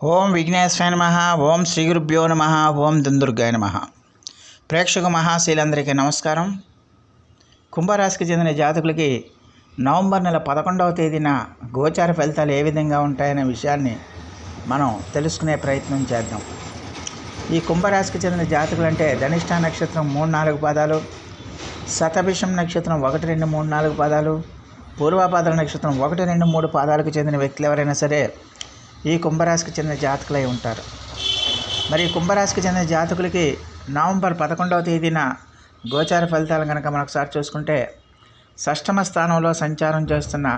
ఓం విఘ్నేశ్వర నమ ఓం శ్రీ గురుభ్యో నమ ఓం దుందుర్గాయ నమ. ప్రేక్షక మహాశీలందరికీ నమస్కారం. కుంభరాశికి చెందిన జాతకులకి నవంబర్ నెల పదకొండవ తేదీన గోచార ఫలితాలు ఏ విధంగా ఉంటాయనే విషయాన్ని మనం తెలుసుకునే ప్రయత్నం చేద్దాం. ఈ కుంభరాశికి చెందిన జాతకులు అంటే ధనిష్ట నక్షత్రం మూడు నాలుగు పాదాలు శతభిషం నక్షత్రం ఒకటి రెండు మూడు నాలుగు పాదాలు పూర్వపాదాల నక్షత్రం ఒకటి రెండు మూడు పాదాలకు చెందిన వ్యక్తులు ఎవరైనా సరే ఈ కుంభరాశికి చెందిన జాతకులై ఉంటారు. మరి కుంభరాశికి చెందిన జాతకులకి నవంబర్ పదకొండవ తేదీన గోచార ఫలితాలు కనుక మనం ఒకసారి చూసుకుంటే షష్టమ స్థానంలో సంచారం చేస్తున్న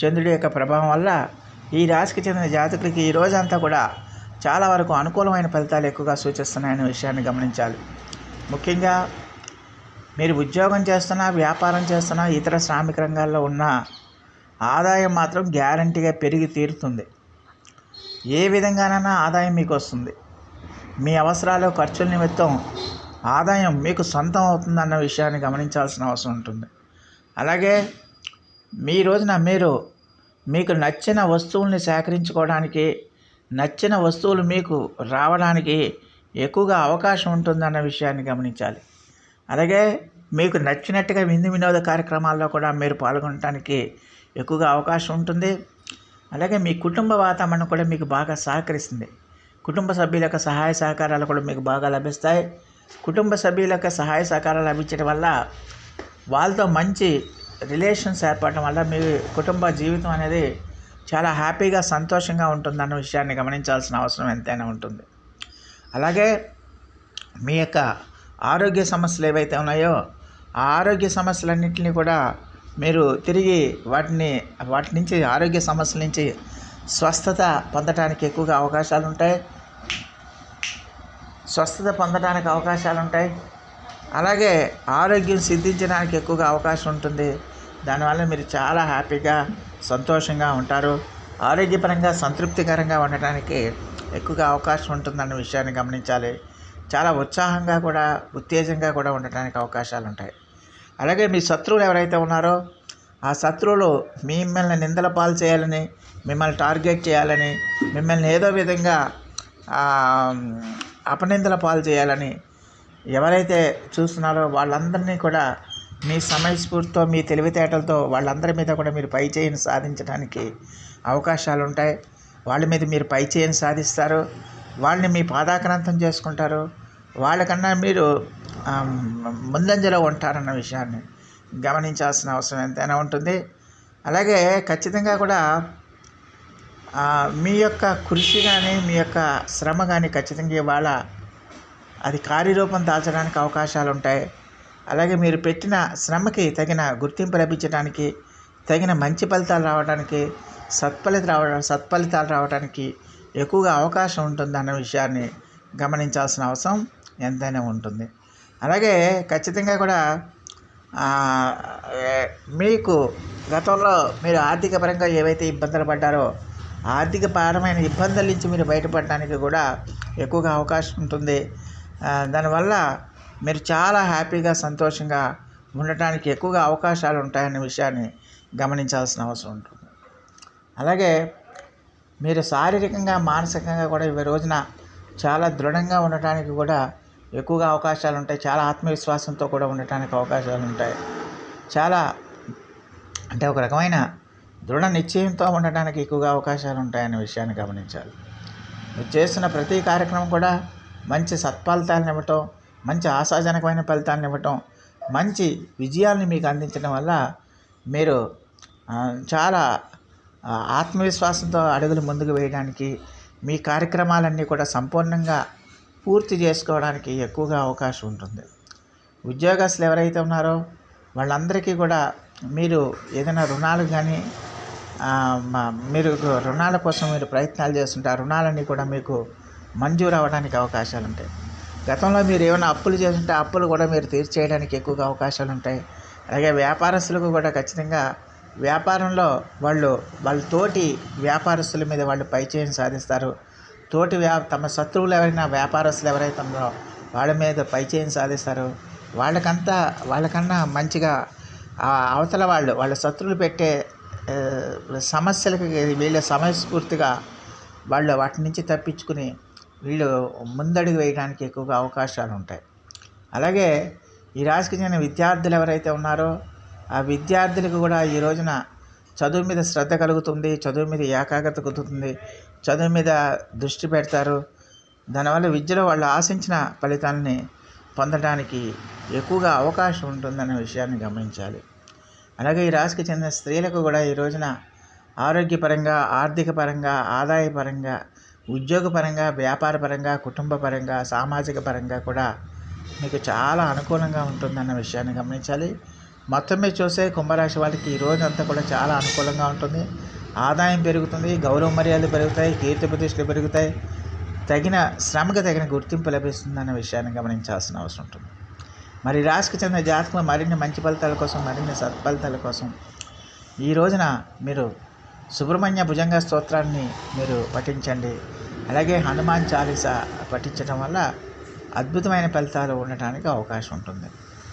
చంద్రుడి యొక్క ప్రభావం వల్ల ఈ రాశికి చెందిన జాతకులకి ఈ రోజంతా కూడా చాలా వరకు అనుకూలమైన ఫలితాలు ఎక్కువగా సూచిస్తున్నాయనే విషయాన్ని గమనించాలి. ముఖ్యంగా మీరు ఉద్యోగం చేస్తున్నా వ్యాపారం చేస్తున్నా ఇతర శ్రామిక రంగాల్లో ఉన్న ఆదాయం మాత్రం గ్యారంటీగా పెరిగి తీరుతుంది. ఏ విధంగానైనా ఆదాయం మీకు వస్తుంది. మీ అవసరాలు ఖర్చుల నిమిత్తం ఆదాయం మీకు సొంతం అవుతుందన్న విషయాన్ని గమనించాల్సిన అవసరం ఉంటుంది. అలాగే మీ రోజున మీరు మీకు నచ్చిన వస్తువుల్ని సేకరించుకోవడానికి నచ్చిన వస్తువులు మీకు రావడానికి ఎక్కువగా అవకాశం ఉంటుందన్న విషయాన్ని గమనించాలి. అలాగే మీకు నచ్చినట్టుగా విందు వినోద కార్యక్రమాల్లో కూడా మీరు పాల్గొనడానికి ఎక్కువగా అవకాశం ఉంటుంది. అలాగే మీ కుటుంబ వాతావరణం కూడా మీకు బాగా సహకరిస్తుంది. కుటుంబ సభ్యుల యొక్క సహాయ సహకారాలు కూడా మీకు బాగా లభిస్తాయి. కుటుంబ సభ్యుల యొక్క సహాయ సహకారాలు లభించడం వల్ల వాళ్ళతో మంచి రిలేషన్స్ ఏర్పడటం వల్ల మీ కుటుంబ జీవితం అనేది చాలా హ్యాపీగా సంతోషంగా ఉంటుందన్న విషయాన్ని గమనించాల్సిన అవసరం ఎంతైనా ఉంటుంది. అలాగే మీ యొక్క ఆరోగ్య సమస్యలు ఏవైతే ఉన్నాయో ఆ ఆరోగ్య సమస్యలన్నింటినీ కూడా మీరు తిరిగి వాటిని వాటి నుంచి ఆరోగ్య సమస్యల నుంచి స్వస్థత పొందడానికి ఎక్కువగా అవకాశాలు ఉంటాయి. స్వస్థత పొందడానికి అవకాశాలు ఉంటాయి. అలాగే ఆరోగ్యం సిద్ధించడానికి ఎక్కువగా అవకాశం ఉంటుంది. దానివల్ల మీరు చాలా హ్యాపీగా సంతోషంగా ఉంటారు. ఆరోగ్యపరంగా సంతృప్తికరంగా ఉండటానికి ఎక్కువగా అవకాశం ఉంటుందన్న విషయాన్ని గమనించాలి. చాలా ఉత్సాహంగా కూడా ఉత్తేజంగా కూడా ఉండటానికి అవకాశాలు ఉంటాయి. అలాగే మీ శత్రువులు ఎవరైతే ఉన్నారో ఆ శత్రువులు మిమ్మల్ని నిందల పాలు చేయాలని మిమ్మల్ని టార్గెట్ చేయాలని మిమ్మల్ని ఏదో విధంగా అపనిందల పాలు చేయాలని ఎవరైతే చూస్తున్నారో వాళ్ళందరినీ కూడా మీ సమయస్ఫూర్తితో మీ తెలివితేటలతో వాళ్ళందరి మీద కూడా మీరు పై చేయని సాధించడానికి అవకాశాలు ఉంటాయి. వాళ్ళ మీద మీరు పై చేయని సాధిస్తారు. వాళ్ళని మీ పాదాక్రాంతం చేసుకుంటారు. వాళ్ళకన్నా మీరు ముందంజలో ఉంటారన్న విషయాన్ని గమనించాల్సిన అవసరం ఎంతైనా ఉంటుంది. అలాగే ఖచ్చితంగా కూడా మీ యొక్క కృషి కానీ మీ యొక్క శ్రమ కానీ ఖచ్చితంగా ఇవాళ అది కార్యరూపం దాల్చడానికి అవకాశాలు ఉంటాయి అలాగే మీరు పెట్టిన శ్రమకి తగిన గుర్తింపు లభించడానికి తగిన మంచి ఫలితాలు రావడానికి సత్ఫలిత రావడం సత్ఫలితాలు రావడానికి ఎక్కువగా అవకాశం ఉంటుంది అన్న విషయాన్ని గమనించాల్సిన అవసరం ఎంతైనా ఉంటుంది. అలాగే ఖచ్చితంగా కూడా మీకు గతంలో మీరు ఆర్థిక పరంగా ఏవైతే ఇబ్బందులు పడ్డారో ఆర్థిక పరమైన ఇబ్బందుల నుంచి మీరు బయటపడడానికి కూడా ఎక్కువగా అవకాశం ఉంటుంది. దానివల్ల మీరు చాలా హ్యాపీగా సంతోషంగా ఉండటానికి ఎక్కువగా అవకాశాలు ఉంటాయనే విషయాన్ని గమనించాల్సిన అవసరం ఉంటుంది. అలాగే మీరు శారీరకంగా మానసికంగా కూడా ఈ రోజున చాలా దృఢంగా ఉండటానికి కూడా ఎక్కువగా అవకాశాలు ఉంటాయి చాలా ఆత్మవిశ్వాసంతో కూడా ఉండటానికి అవకాశాలు ఉంటాయి చాలా అంటే ఒక రకమైన దృఢ నిశ్చయంతో ఉండటానికి ఎక్కువగా అవకాశాలు ఉంటాయనే విషయాన్ని గమనించాలి. మీరు చేస్తున్న ప్రతి కార్యక్రమం కూడా మంచి సత్ఫలితాలను ఇవ్వటం మంచి ఆశాజనకమైన ఫలితాలను ఇవ్వటం మంచి విజయాల్ని మీకు అందించడం వల్ల మీరు చాలా ఆత్మవిశ్వాసంతో అడుగులు ముందుకు వేయడానికి మీ కార్యక్రమాలన్నీ కూడా సంపూర్ణంగా పూర్తి చేసుకోవడానికి ఎక్కువగా అవకాశం ఉంటుంది. ఉద్యోగస్తులు ఎవరైతే ఉన్నారో వాళ్ళందరికీ కూడా మీరు ఏదైనా రుణాలు కానీ మీరు రుణాల కోసం మీరు ప్రయత్నాలు చేస్తుంటే ఆ రుణాలన్నీ కూడా మీకు మంజూరు అవ్వడానికి అవకాశాలు ఉంటాయి. గతంలో మీరు ఏమైనా అప్పులు చేస్తుంటే అప్పులు కూడా మీరు తీర్చేయడానికి ఎక్కువగా అవకాశాలు ఉంటాయి. అలాగే వ్యాపారస్తులకు కూడా ఖచ్చితంగా వ్యాపారంలో వాళ్ళు వాళ్ళ తోటి వ్యాపారస్తుల మీద వాళ్ళు పైచేయం సాధిస్తారు. తోటి వ్యా తమ శత్రువులు ఎవరైనా వ్యాపారస్తులు ఎవరైతే ఉన్నారో వాళ్ళ మీద పైచేయం సాధిస్తారు. వాళ్ళకంతా వాళ్ళకన్నా మంచిగా అవతల వాళ్ళు వాళ్ళ శత్రువులు పెట్టే సమస్యలకి వీళ్ళ సమయస్ఫూర్తిగా వాళ్ళు వాటి నుంచి తప్పించుకుని వీళ్ళు ముందడుగు వేయడానికి ఎక్కువగా అవకాశాలు ఉంటాయి. అలాగే ఈ రాశికి చెందిన విద్యార్థులు ఎవరైతే ఉన్నారో ఆ విద్యార్థులకు కూడా ఈ రోజున చదువు మీద శ్రద్ధ కలుగుతుంది చదువు మీద ఏకాగ్రత కుదురుతుంది చదువు మీద దృష్టి పెడతారు. దానివల్ల విద్యలో వాళ్ళు ఆశించిన ఫలితాలని పొందడానికి ఎక్కువగా అవకాశం ఉంటుందన్న విషయాన్ని గమనించాలి. అలాగే ఈ రాశికి చెందిన స్త్రీలకు కూడా ఈ రోజున ఆరోగ్యపరంగా ఆర్థిక పరంగా ఆదాయపరంగా ఉద్యోగపరంగా వ్యాపారపరంగా కుటుంబపరంగా సామాజిక పరంగా కూడా మీకు చాలా అనుకూలంగా ఉంటుందన్న విషయాన్ని గమనించాలి. మొత్తం మీద చూస్తే కుంభరాశి వాళ్ళకి ఈ రోజు అంతా కూడా చాలా అనుకూలంగా ఉంటుంది. ఆదాయం పెరుగుతుంది గౌరవ మర్యాదలు పెరుగుతాయి కీర్తి ప్రతిష్టలు పెరుగుతాయి. తగిన శ్రమకు తగిన గుర్తింపు లభిస్తుందన్న విషయాన్ని గమనించాల్సిన అవసరం ఉంటుంది. మరి రాశికి చెందిన జాతకులు మరిన్ని మంచి ఫలితాల కోసం మరిన్ని సత్ఫలితాల కోసం ఈ రోజున మీరు సుబ్రహ్మణ్య భుజంగ స్తోత్రాన్ని మీరు పఠించండి. అలాగే హనుమాన్ చాలీసా పఠించడం వల్ల అద్భుతమైన ఫలితాలు ఉండటానికి అవకాశం ఉంటుంది.